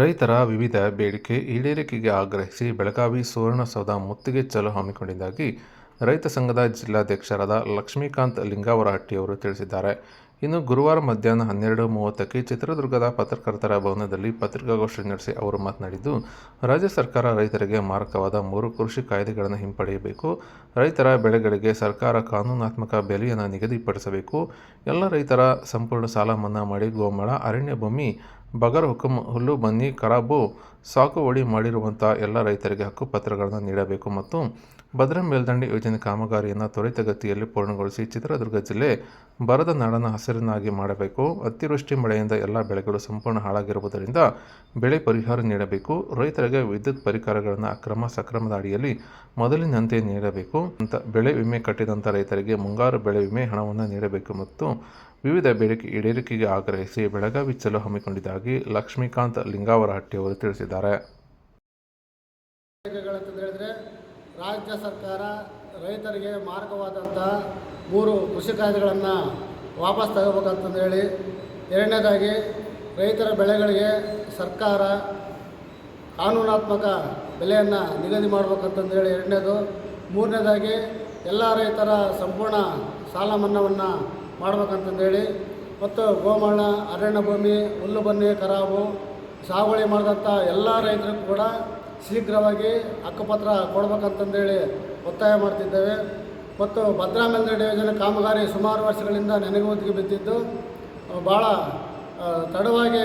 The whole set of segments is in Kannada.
ರೈತರ ವಿವಿಧ ಬೇಡಿಕೆ ಈಡೇರಿಕೆಗೆ ಆಗ್ರಹಿಸಿ ಬೆಳಗಾವಿ ಸುವರ್ಣಸೌಧ ಮುತ್ತಿಗೆ ಚಲೋ ಹಮ್ಮಿಕೊಂಡಿದ್ದಾಗಿ ರೈತ ಸಂಘದ ಜಿಲ್ಲಾಧ್ಯಕ್ಷರಾದ ಲಕ್ಷ್ಮೀಕಾಂತ್ ಲಿಂಗಾವರಹಟ್ಟಿಯವರು ತಿಳಿಸಿದ್ದಾರೆ. ಇನ್ನು ಗುರುವಾರ ಮಧ್ಯಾಹ್ನ ಹನ್ನೆರಡು ಮೂವತ್ತಕ್ಕೆ ಚಿತ್ರದುರ್ಗದ ಪತ್ರಕರ್ತರ ಭವನದಲ್ಲಿ ಪತ್ರಿಕಾಗೋಷ್ಠಿ ನಡೆಸಿ ಅವರು ಮಾತನಾಡಿದ್ದು, ರಾಜ್ಯ ಸರ್ಕಾರ ರೈತರಿಗೆ ಮಾರಕವಾದ ಮೂರು ಕೃಷಿ ಕಾಯ್ದೆಗಳನ್ನು ಹಿಂಪಡೆಯಬೇಕು. ರೈತರ ಬೆಳೆಗಳಿಗೆ ಸರ್ಕಾರ ಕಾನೂನಾತ್ಮಕ ಬೆಲೆಯನ್ನು ನಿಗದಿಪಡಿಸಬೇಕು. ಎಲ್ಲ ರೈತರ ಸಂಪೂರ್ಣ ಸಾಲ ಮನ್ನಾ ಮಾಡಿ ಗೋಮಳ ಅರಣ್ಯ ಭೂಮಿ ಬಗರ್ ಹುಕುಂ ಹುಲ್ಲು, ಬನ್ನಿ, ಕರಾಬು ಸಾಗುವಳಿ ಮಾಡಿರುವಂಥ ಎಲ್ಲ ರೈತರಿಗೆ ಹಕ್ಕುಪತ್ರಗಳನ್ನು ನೀಡಬೇಕು ಮತ್ತು ಭದ್ರಾ ಮೇಲ್ದಂಡೆ ಯೋಜನೆ ಕಾಮಗಾರಿಯನ್ನು ತ್ವರಿತಗತಿಯಲ್ಲಿ ಪೂರ್ಣಗೊಳಿಸಿ ಚಿತ್ರದುರ್ಗ ಜಿಲ್ಲೆ ಬರದ ನಾಡನ್ನು ಹಸಿರನ್ನಾಗಿ ಮಾಡಬೇಕು. ಅತಿವೃಷ್ಟಿ ಮಳೆಯಿಂದ ಎಲ್ಲ ಬೆಳೆಗಳು ಸಂಪೂರ್ಣ ಹಾಳಾಗಿರುವುದರಿಂದ ಬೆಳೆ ಪರಿಹಾರ ನೀಡಬೇಕು. ರೈತರಿಗೆ ವಿದ್ಯುತ್ ಪರಿಕರಗಳನ್ನು ಅಕ್ರಮ ಸಕ್ರಮದ ಅಡಿಯಲ್ಲಿ ಮೊದಲಿನಂತೆ ನೀಡಬೇಕು. ಅಂತ ಬೆಳೆ ವಿಮೆ ಕಟ್ಟಿದಂಥ ರೈತರಿಗೆ ಮುಂಗಾರು ಬೆಳೆ ವಿಮೆ ಹಣವನ್ನು ನೀಡಬೇಕು ಮತ್ತು ವಿವಿಧ ಬೇಡಿಕೆ ಈಡೇರಿಕೆಗೆ ಆಗ್ರಹಿಸಿ ಬೆಳಗಾವಿ ಚಲೋ ಹಮ್ಮಿಕೊಂಡಿದ್ದಾಗಿ ಲಕ್ಷ್ಮೀಕಾಂತ್ ಲಿಂಗಾವರಹಟ್ಟಿಯವರು ತಿಳಿಸಿದ್ದಾರೆ. ರಾಜ್ಯ ಸರ್ಕಾರ ರೈತರಿಗೆ ಮಾರ್ಗವಾದಂಥ ಮೂರು ಕೃಷಿ ಕಾಯ್ದೆಗಳನ್ನು ವಾಪಸ್ ತಗೋಬೇಕಂತಂದು ಹೇಳಿ, ಎರಡನೇದಾಗಿ ರೈತರ ಬೆಳೆಗಳಿಗೆ ಸರ್ಕಾರ ಕಾನೂನಾತ್ಮಕ ಬೆಲೆಯನ್ನು ನಿಗದಿ ಮಾಡ್ಬೇಕಂತಂದು ಹೇಳಿ, ಎರಡನೇದು. ಮೂರನೇದಾಗಿ ಎಲ್ಲ ರೈತರ ಸಂಪೂರ್ಣ ಸಾಲ ಮನ್ನಾವನ್ನು ಮಾಡ್ಬೇಕಂತಂದೇಳಿ ಮತ್ತು ಗೋಮಣ್ಣ ಅರಣ್ಯ ಭೂಮಿ ಹುಲ್ಲು ಬನ್ನಿ ಕರಾವು ಸಾಗುವಳಿ ಮಾಡಿದಂಥ ಎಲ್ಲ ರೈತರಿಗೂ ಕೂಡ ಶೀಘ್ರವಾಗಿ ಹಕ್ಕುಪತ್ರ ಕೊಡ್ಬೇಕಂತಂದೇಳಿ ಒತ್ತಾಯ ಮಾಡ್ತಿದ್ದೇವೆ. ಮತ್ತು ಭದ್ರಾ ಮೇಲ್ದಂಡೆ ಯೋಜನೆ ಕಾಮಗಾರಿ ಸುಮಾರು ವರ್ಷಗಳಿಂದ ನೆನೆಗುದಿಗೆ ಬಿದ್ದಿದ್ದು, ಭಾಳ ತಡವಾಗಿ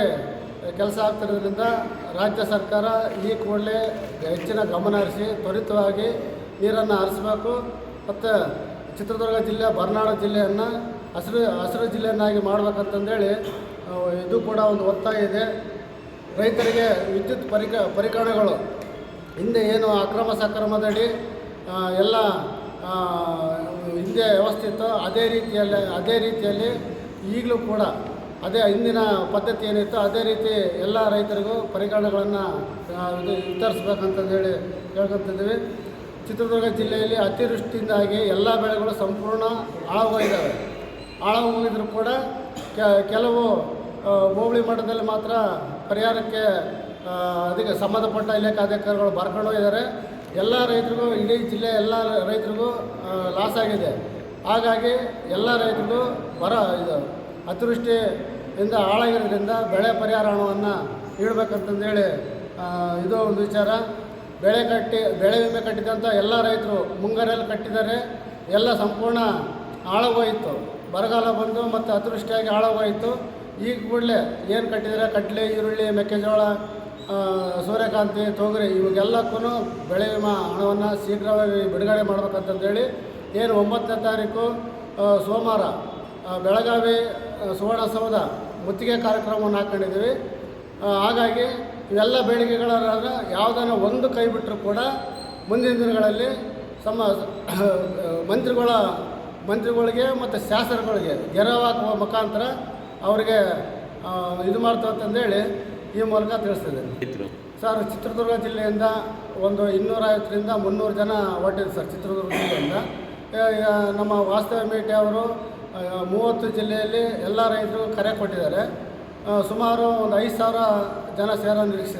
ಕೆಲಸ ಆಗ್ತಿರೋದ್ರಿಂದ ರಾಜ್ಯ ಸರ್ಕಾರ ಈ ಕೂಡಲೇ ಹೆಚ್ಚಿನ ಗಮನ ಹರಿಸಿ, ತ್ವರಿತವಾಗಿ ನೀರನ್ನು ಹರಿಸಬೇಕು. ಮತ್ತು ಚಿತ್ರದುರ್ಗ ಜಿಲ್ಲೆ, ಬರ್ನಾಡು ಜಿಲ್ಲೆಯನ್ನು ಹಸಿರು ಹಸಿರು ಜಿಲ್ಲೆಯನ್ನಾಗಿ ಮಾಡಬೇಕಂತಂದೇಳಿ ಇದು ಕೂಡ ಒಂದು ಒತ್ತಾಯ ಇದೆ. ರೈತರಿಗೆ ವಿದ್ಯುತ್ ಪರಿಕ ಪರಿಕರಣಗಳು ಹಿಂದೆ ಏನು ಅಕ್ರಮ ಸಕ್ರಮದಡಿ ಎಲ್ಲ ಹಿಂದೆ ವ್ಯವಸ್ಥೆ ಇತ್ತು, ಅದೇ ರೀತಿಯಲ್ಲಿ ಅದೇ ರೀತಿಯಲ್ಲಿ ಈಗಲೂ ಕೂಡ ಅದೇ ಹಿಂದಿನ ಪದ್ಧತಿ ಏನಿತ್ತು, ಅದೇ ರೀತಿ ಎಲ್ಲ ರೈತರಿಗೂ ಪರಿಕರಣಗಳನ್ನು ಇದು ವಿತರಿಸ್ಬೇಕಂತಂದೇಳಿ ಹೇಳ್ಕೊತಿದ್ದೀವಿ. ಚಿತ್ರದುರ್ಗ ಜಿಲ್ಲೆಯಲ್ಲಿ ಅತಿವೃಷ್ಟಿಯಿಂದಾಗಿ ಎಲ್ಲ ಬೆಳೆಗಳು ಸಂಪೂರ್ಣ ಹಾಳಾಗೋಗಿದ್ದಾವೆ ಹೋಗಿದ್ರು ಕೂಡ ಕೆಲವು ಹೋಬಳಿ ಮಟ್ಟದಲ್ಲಿ ಮಾತ್ರ ಪರಿಹಾರಕ್ಕೆ ಅದಕ್ಕೆ ಸಂಬಂಧಪಟ್ಟ ಇಲಾಖೆ ಅಧಿಕಾರಿಗಳು ಬರ್ಕೊಂಡು ಹೋಗಿದ್ದಾರೆ ಎಲ್ಲ ರೈತರಿಗೂ, ಇಡೀ ಜಿಲ್ಲೆ ಎಲ್ಲ ರೈತರಿಗೂ ಲಾಸ್ ಆಗಿದೆ. ಹಾಗಾಗಿ ಎಲ್ಲ ರೈತರಿಗೂ ಬರ, ಇದು ಅತಿವೃಷ್ಟಿಯಿಂದ ಹಾಳಾಗಿರೋದ್ರಿಂದ ಬೆಳೆ ಪರಿಹಾರ ಹಣವನ್ನು ನೀಡಬೇಕಂತಂದೇಳಿ ಇದು ಒಂದು ವಿಚಾರ. ಬೆಳೆ ಕಟ್ಟಿ, ಬೆಳೆ ವಿಮೆ ಕಟ್ಟಿದಂಥ ಎಲ್ಲ ರೈತರು ಮುಂಗಾರಲ್ಲಿ ಕಟ್ಟಿದ್ದಾರೆ. ಎಲ್ಲ ಸಂಪೂರ್ಣ ಹಾಳಾಗೋಯಿತು ಬರಗಾಲ ಬಂದು ಮತ್ತು ಅತಿವೃಷ್ಟಿಯಾಗಿ ಹಾಳಾಗೋಯಿತು ಈಗ ಕೂಡಲೇ ಏನು ಕಟ್ಟಿದರೆ ಕಡಲೆ, ಈರುಳ್ಳಿ, ಮೆಕ್ಕೆಜೋಳ ಸೂರ್ಯಕಾಂತಿ, ತೊಗರಿ ಇವಾಗೆಲ್ಲಕ್ಕೂ ಬೆಳೆ ವಿಮಾ ಹಣವನ್ನು ಶೀಘ್ರವಾಗಿ ಬಿಡುಗಡೆ ಮಾಡ್ಬೇಕಂತಂದೇಳಿ ಏನು ಒಂಬತ್ತನೇ ತಾರೀಕು ಸೋಮವಾರ ಬೆಳಗಾವಿ ಸುವರ್ಣಸೌಧ ಮುತ್ತಿಗೆ ಕಾರ್ಯಕ್ರಮವನ್ನು ಹಾಕ್ಕೊಂಡಿದ್ದೀವಿ ಹಾಗಾಗಿ ಇವೆಲ್ಲ ಬೇಡಿಕೆಗಳಾದ ಯಾವುದನ್ನು ಒಂದು ಕೈ ಬಿಟ್ಟರು ಕೂಡ ಮುಂದಿನ ದಿನಗಳಲ್ಲಿ ಸಮ ಮಂತ್ರಿಗಳ ಮಂತ್ರಿಗಳಿಗೆ ಮತ್ತು ಶಾಸಕರುಗಳಿಗೆ ಗೆರವು ಹಾಕುವ ಮುಖಾಂತರ ಅವರಿಗೆ ಇದು ಮಾಡ್ತಾವೆ ಅಂತಂದೇಳಿ ಈ ಮೂಲಕ ತಿಳಿಸ್ತಿದ್ದೇನೆ ಸರ್ ಚಿತ್ರದುರ್ಗ ಜಿಲ್ಲೆಯಿಂದ ಒಂದು ಇನ್ನೂರೈವತ್ತರಿಂದ ಮುನ್ನೂರು ಜನ ಹೊಟ್ಟಿದ್ರು ಸರ್ ಚಿತ್ರದುರ್ಗ ಜಿಲ್ಲೆಯಿಂದ. ನಮ್ಮ ವಾಸ್ತವ ಮೇಟಿ ಅವರು ಮೂವತ್ತು ಜಿಲ್ಲೆಯಲ್ಲಿ ಎಲ್ಲ ರೈತರು ಕರೆ ಕೊಟ್ಟಿದ್ದಾರೆ. ಸುಮಾರು ಒಂದು ಐದು ಸಾವಿರ ಜನ ಸೇರೋ ನಿರೀಕ್ಷೆ